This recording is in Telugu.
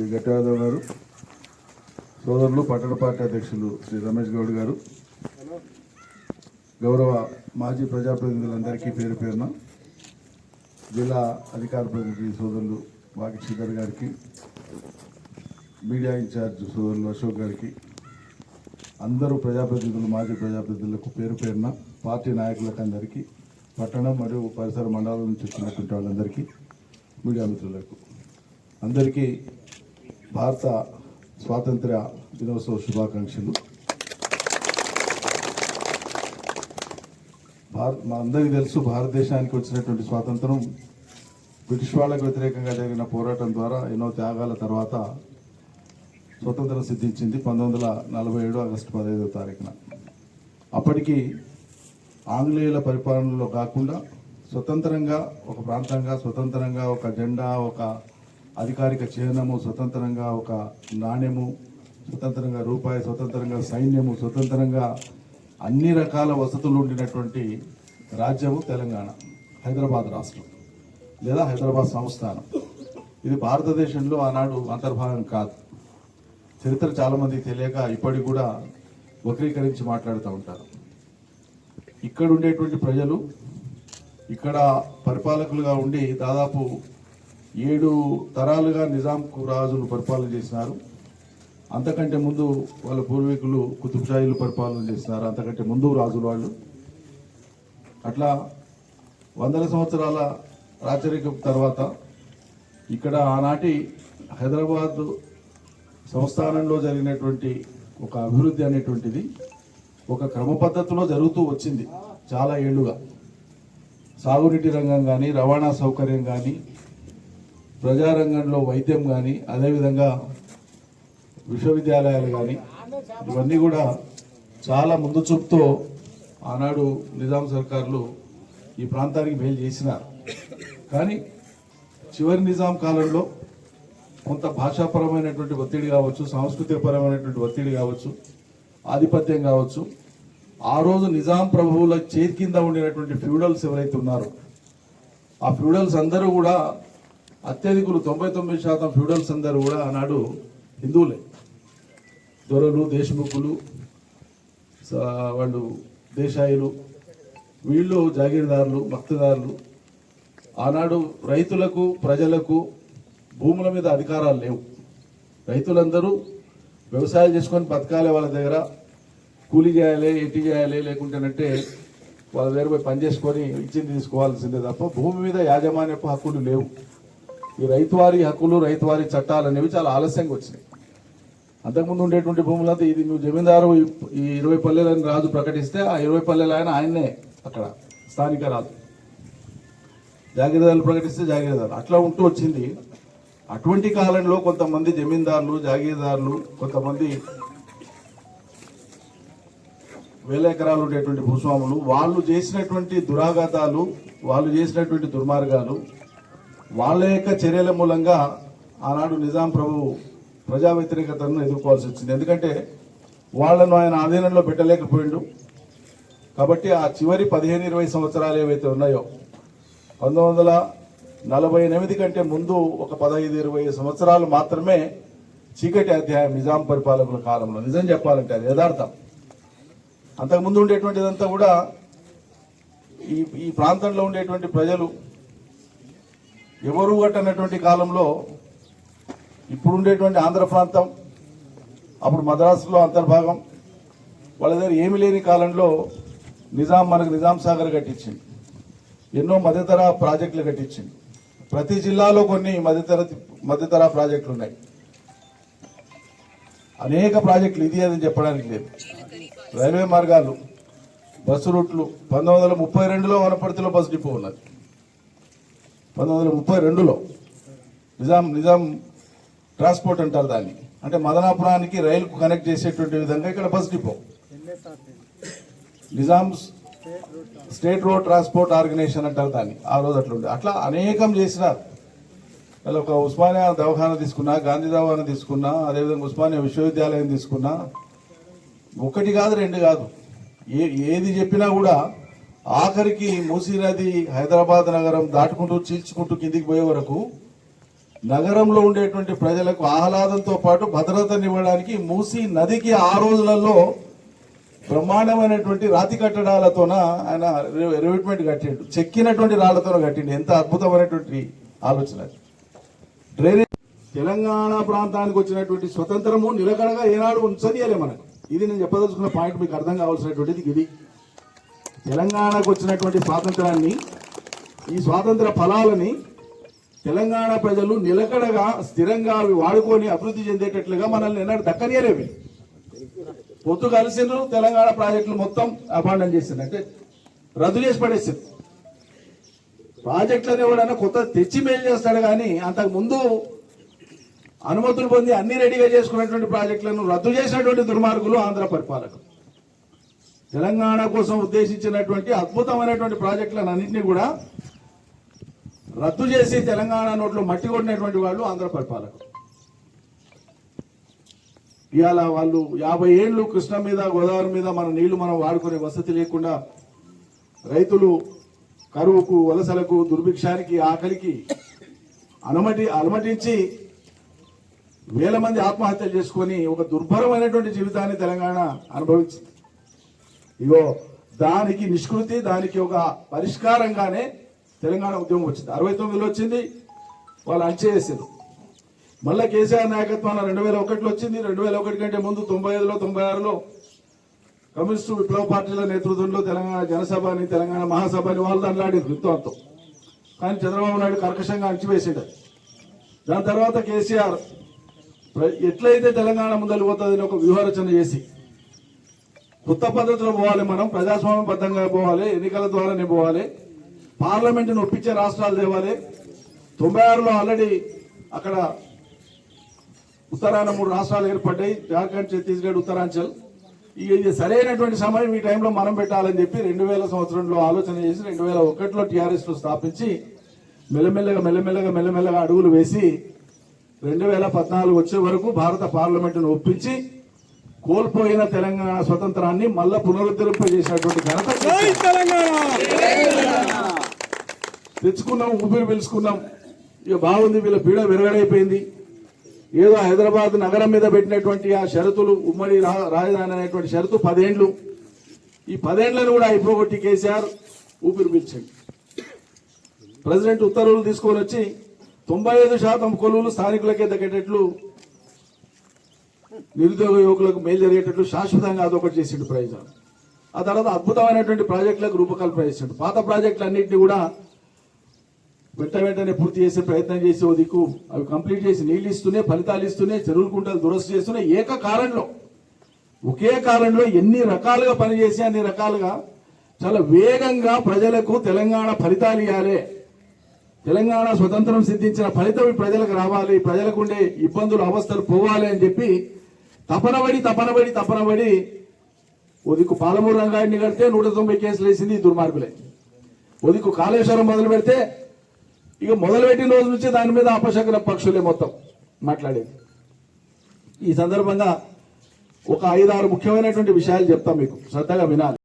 శ్రీ గట్టాదవ్ గారు సోదరులు పట్టణ పార్టీ అధ్యక్షులు శ్రీ రమేష్ గౌడ్ గారు గౌరవ మాజీ ప్రజాప్రతినిధులందరికీ పేరు పేరున జిల్లా అధికార ప్రతినిధి సోదరులు వాకి శ్రీధర్ గారికి మీడియా ఇన్ఛార్జ్ సోదరులు అశోక్ గారికి అందరూ ప్రజాప్రతినిధులు మాజీ ప్రజాప్రతినిధులకు పేరు పేరున పార్టీ నాయకులకు అందరికీ పట్టణం మరియు పరిసర మండలాల నుంచి వచ్చినటువంటి వాళ్ళందరికీ మీడియా మిత్రులకు అందరికీ భారత స్వాతంత్ర్య దినోత్సవ శుభాకాంక్షలు. భారత్ మా అందరికీ తెలుసు భారతదేశానికి వచ్చినటువంటి స్వాతంత్రం బ్రిటిష్ వాళ్ళకు వ్యతిరేకంగా జరిగిన పోరాటం ద్వారా ఎన్నో త్యాగాల తర్వాత స్వతంత్రం సిద్ధించింది పంతొమ్మిది వందల నలభై ఏడు ఆగస్టు పదహైదవ తారీఖున. అప్పటికి ఆంగ్లేయుల పరిపాలనలో కాకుండా స్వతంత్రంగా ఒక ప్రాంతంగా స్వతంత్రంగా ఒక జెండా ఒక అధికారిక చిహ్నము స్వతంత్రంగా ఒక నాణ్యము స్వతంత్రంగా రూపాయి స్వతంత్రంగా సైన్యము స్వతంత్రంగా అన్ని రకాల వసతులు ఉండినటువంటి రాజ్యము తెలంగాణ హైదరాబాద్ రాష్ట్రం లేదా హైదరాబాద్ సంస్థానం. ఇది భారతదేశంలో ఆనాడు అంతర్భాగం కాదు. చరిత్ర చాలామందికి తెలియక ఇప్పటికి కూడా వక్రీకరించి మాట్లాడుతూ ఉంటారు. ఇక్కడ ఉండేటువంటి ప్రజలు ఇక్కడ పరిపాలకులుగా ఉండి దాదాపు ఏడు తరాలుగా నిజాంకు రాజులు పరిపాలన చేసినారు. అంతకంటే ముందు వాళ్ళ పూర్వీకులు కుతుబ్షాయిలు పరిపాలన చేసినారు. అంతకంటే ముందు రాజులు వాళ్ళు. అట్లా వందల సంవత్సరాల రాచరికం తర్వాత ఇక్కడ ఆనాటి హైదరాబాద్ సంస్థానంలో జరిగినటువంటి ఒక అభివృద్ధి అనేటువంటిది ఒక క్రమ పద్ధతిలో జరుగుతూ వచ్చింది. చాలా ఏళ్ళుగా సాగునీటి రంగం కానీ రవాణా సౌకర్యం కానీ ప్రజారంగంలో వైద్యం కానీ అదేవిధంగా విశ్వవిద్యాలయాలు కానీ ఇవన్నీ కూడా చాలా ముందు చూపుతో ఆనాడు నిజాం సర్కార్లు ఈ ప్రాంతానికి మేలు చేసినారు. కానీ చివరి నిజాం కాలంలో కొంత భాషాపరమైనటువంటి ఒత్తిడి కావచ్చు సాంస్కృతికపరమైనటువంటి ఒత్తిడి కావచ్చు ఆధిపత్యం కావచ్చు ఆ రోజు నిజాం ప్రభువుల చేతి కింద ఉండినటువంటి ఫ్యూడల్స్ ఎవరైతే ఉన్నారో ఆ ఫ్యూడల్స్ అందరూ కూడా అత్యధికులు తొంభై తొమ్మిది శాతం ఫ్యూడల్స్ అందరూ కూడా ఆనాడు హిందువులే. దొరలు దేశముఖులు స- వాళ్ళు దేశాయులు వీళ్ళు జాగీర్దారులు భక్తిదారులు ఆనాడు రైతులకు ప్రజలకు భూముల మీద అధికారాలు లేవు. రైతులందరూ వ్యవసాయం చేసుకొని బతకాలి వాళ్ళ దగ్గర. కూలి చేయాలి ఎట్టి చేయాలి లేకుంటేనంటే వాళ్ళ దగ్గర పోయి పని చేసుకొని ఇచ్చింది తీసుకోవాల్సిందే తప్ప భూమి మీద యాజమాన్యపు హక్కులు లేవు. ఈ రైతువారి హక్కులు రైతువారి చట్టాలు అనేవి చాలా ఆలస్యంగా వచ్చినాయి. అంతకుముందు ఉండేటువంటి భూములంతా ఇది నువ్వు జమీందారు ఈ- ఈ ఇరవై పల్లెలని రాజు ప్రకటిస్తే ఆ ఇరవై పల్లెలు ఆయన ఆయన్నే అక్కడ స్థానిక రాజు. జాగీరదారులు ప్రకటిస్తే జాగీరదారు. అట్లా ఉంటూ వచ్చింది. అటువంటి కాలంలో కొంతమంది జమీందారులు జాగీరదారులు కొంతమంది వేల ఎకరాలు ఉండేటువంటి భూస్వాములు వాళ్ళు చేసినటువంటి దురాఘాతాలు వాళ్ళు చేసినటువంటి దుర్మార్గాలు వాళ్ళ యొక్క చర్యల మూలంగా ఆనాడు నిజాం ప్రభు ప్రజా వ్యతిరేకతను ఎదుర్కోవాల్సి వచ్చింది. ఎందుకంటే వాళ్ళను ఆయన ఆధీనంలో పెట్టలేకపోయిండు. కాబట్టి ఆ చివరి పదిహేను ఇరవై సంవత్సరాలు ఏవైతే ఉన్నాయో పంతొమ్మిది వందల నలభై ఎనిమిది కంటే ముందు ఒక పదహైదు ఇరవై సంవత్సరాలు మాత్రమే చీకటి అధ్యాయం నిజాం పరిపాలకుల కాలంలో. నిజం చెప్పాలంటే అది యథార్థం. అంతకుముందు ఉండేటువంటిదంతా కూడా ఈ ఈ ప్రాంతంలో ఉండేటువంటి ప్రజలు ఎవరు కట్టనటువంటి కాలంలో ఇప్పుడు ఉండేటువంటి ఆంధ్ర ప్రాంతం అప్పుడు మద్రాసులో అంతర్భాగం వాళ్ళ దగ్గర ఏమి లేని కాలంలో నిజాం మనకు నిజాం సాగర్ కట్టించింది. ఎన్నో మధ్యతర ప్రాజెక్టులు కట్టించింది. ప్రతి జిల్లాలో కొన్ని మధ్యతర మధ్యతర ప్రాజెక్టులు ఉన్నాయి. అనేక ప్రాజెక్టులు ఇది అని చెప్పడానికి లేదు. రైల్వే మార్గాలు బస్సు రూట్లు పంతొమ్మిది వందల ముప్పై రెండులో వనపర్తిలో బస్సు డిపో ఉన్నది. పంతొమ్మిది వందల ముప్పై రెండులో నిజాం నిజాం ట్రాన్స్పోర్ట్ అంటారు దాన్ని. అంటే మదనాపురానికి రైలుకు కనెక్ట్ చేసేటువంటి విధంగా ఇక్కడ bus depot. Nizam state road transport organisation అంటారు దాన్ని. ఆ రోజు అట్లా అట్లా అనేకం చేసినారు. అలా ఒక ఉస్మానియా దవాఖాన తీసుకున్నా గాంధీ దవాఖాన తీసుకున్నా అదేవిధంగా ఉస్మానియా విశ్వవిద్యాలయం తీసుకున్నా. ఒకటి కాదు రెండు కాదు. ఏ ఏది చెప్పినా కూడా ఆఖరికి మూసీ నది హైదరాబాద్ నగరం దాటుకుంటూ చీల్చుకుంటూ కిందికి పోయే వరకు నగరంలో ఉండేటువంటి ప్రజలకు ఆహ్లాదంతో పాటు భద్రతనివ్వడానికి మూసీ నదికి ఆ రోజులలో బ్రహ్మాండమైనటువంటి రాతి కట్టడాలతోన ఆయన రెవిట్మెంట్ కట్టిండు. చెక్కినటువంటి రాళ్ళతో కట్టిండు. ఎంత అద్భుతమైనటువంటి ఆలోచన డ్రైనేజ్ తెలంగాణ ప్రాంతానికి వచ్చినటువంటి స్వతంత్రము నిలకడగా ఏనాడు ఉంచనీయలే మనకు. ఇది నేను చెప్పదలుచుకున్న పాయింట్ మీకు అర్థం కావాల్సినటువంటిది ఇది. తెలంగాణకు వచ్చినటువంటి స్వాతంత్రాన్ని ఈ స్వాతంత్ర ఫలాలని తెలంగాణ ప్రజలు నిలకడగా స్థిరంగా అవి వాడుకొని అభివృద్ధి చెందేటట్లుగా మనల్ని ఎన్నడూ దక్కనియలేవి. పొత్తు కలిసిండ్రు తెలంగాణ ప్రాజెక్టులు మొత్తం అపాండం చేసిండ్రు. అంటే రద్దు చేసి పడేసింది ప్రాజెక్టులను ఎవడన్నా కొత్త తెచ్చి మేలు చేస్తాడు కానీ అంతకు ముందు అనుమతులు పొంది అన్ని రెడీగా చేసుకున్నటువంటి ప్రాజెక్టులను రద్దు చేసినటువంటి దుర్మార్గులు ఆంధ్ర పరిపాలకులు. తెలంగాణ కోసం ఉద్దేశించినటువంటి అద్భుతమైనటువంటి ప్రాజెక్టులను అన్నింటినీ కూడా రద్దు చేసి తెలంగాణ నోట్లో మట్టి కొట్టినటువంటి వాళ్ళు ఆంధ్ర పరిపాలకులు. ఇవాళ వాళ్ళు యాభై ఏళ్ళు కృష్ణ మీద గోదావరి మీద మన నీళ్ళు మనం వాడుకునే వసతి లేకుండా రైతులు కరువుకు వలసలకు దుర్భిక్షానికి ఆకలికి అనుమతి అనుమతించి వేల మంది ఆత్మహత్యలు చేసుకొని ఒక దుర్భరమైనటువంటి జీవితాన్ని తెలంగాణ అనుభవించింది. ఇగో దానికి నిష్కృతి దానికి ఒక పరిష్కారంగానే తెలంగాణ ఉద్యమం వచ్చింది. అరవై తొమ్మిదిలో వచ్చింది వాళ్ళు అంచేసారు మళ్ళీ కేసీఆర్ నాయకత్వాన్ని రెండు వేల ఒకటిలో వచ్చింది రెండు వేల ఒకటి కంటే ముందు తొంభై ఐదులో తొంభై ఆరులో కమ్యూనిస్టు విప్లవ పార్టీల నేతృత్వంలో తెలంగాణ జనసభని తెలంగాణ మహాసభని వాళ్ళు దాంట్లాడి విత్వంతో కానీ చంద్రబాబు నాయుడు కర్కశంగా అణచివేసాడు దాని తర్వాత కేసీఆర్ ఎట్లయితే తెలంగాణ ముందలు పోతుందని ఒక వ్యూహరచన చేసి కొత్త పద్ధతిలో పోవాలి మనం ప్రజాస్వామ్యబద్ధంగా పోవాలి ఎన్నికల ద్వారానే పోవాలి. పార్లమెంటును ఒప్పించే రాష్ట్రాలు తేవాలి. తొంభై ఆరులో ఆల్రెడీ అక్కడ ఉత్తరాన మూడు రాష్ట్రాలు ఏర్పడ్డాయి. జార్ఖండ్ ఛత్తీస్గఢ్ ఉత్తరాంచల్. ఇది సరైనటువంటి సమయం ఈ టైంలో మనం పెట్టాలని చెప్పి రెండు వేల సంవత్సరంలో ఆలోచన చేసి రెండు వేల ఒకటిలో టీఆర్ఎస్ స్థాపించి మెల్లమెల్లగా మెల్లమెల్లగా మెల్లమెల్లగా అడుగులు వేసి రెండు వేల పద్నాలుగు వచ్చే వరకు భారత పార్లమెంటును ఒప్పించి కోల్పోయిన తెలంగాణ స్వతంత్రాన్ని మళ్ళా పునరుద్ధరింపజేసినటువంటి ఘనత తెచ్చుకున్నాం ఊపిరి పీల్చుకున్నాం. ఇక బాగుంది వీళ్ళ పీడ విరగడైపోయింది. ఏదో హైదరాబాద్ నగరం మీద పెట్టినటువంటి ఆ షరతులు ఉమ్మడి రాజధాని అనేటువంటి షరతు పదేండ్లు. ఈ పదేండ్లను కూడా అయిపోగొట్టి కేసీఆర్ ఊపిరి పీల్చండి. ప్రెసిడెంట్ ఉత్తర్వులు తీసుకొని వచ్చి తొంభై ఐదు శాతం కొలువులు స్థానికులకే దక్కేటట్లు నిరుద్యోగ యువకులకు మేలు జరిగేటట్లు శాశ్వతంగా అదొకటి చేసిండు ప్రయోజనం. ఆ తర్వాత అద్భుతమైనటువంటి ప్రాజెక్టులకు రూపకల్పన చేసిండు. పాత ప్రాజెక్టులు అన్నింటినీ కూడా వెంట వెంటనే పూర్తి చేసే ప్రయత్నం చేసే ఓ దిక్కు అవి కంప్లీట్ చేసి నీళ్ళు ఇస్తూనే ఫలితాలు ఇస్తూనే చెరువులు కుంటలు దురస్సు చేస్తూనే ఏక కారణంలో ఒకే కాలంలో ఎన్ని రకాలుగా పనిచేసి అన్ని రకాలుగా చాలా వేగంగా ప్రజలకు తెలంగాణ ఫలితాలు ఇవ్వాలి తెలంగాణ స్వతంత్రం సిద్ధించిన ఫలితం ప్రజలకు రావాలి. ప్రజలకు ఉండే ఇబ్బందులు అవస్థలు పోవాలి అని చెప్పి తపనబడి తపనబడి తపనబడి ఉదికు పాలమూరు రంగాన్ని కడితే నూట తొంభై కేసులు వేసింది ఈ దుర్మార్గులే. ఉదికు కాళేశ్వరం మొదలు పెడితే ఇక మొదలుపెట్టిన రోజు నుంచి దాని మీద అపశకన పక్షులే మొత్తం మాట్లాడేది. ఈ సందర్భంగా ఒక ఐదారు ముఖ్యమైనటువంటి విషయాలు చెప్తాం మీకు. శ్రద్ధగా వినాలి.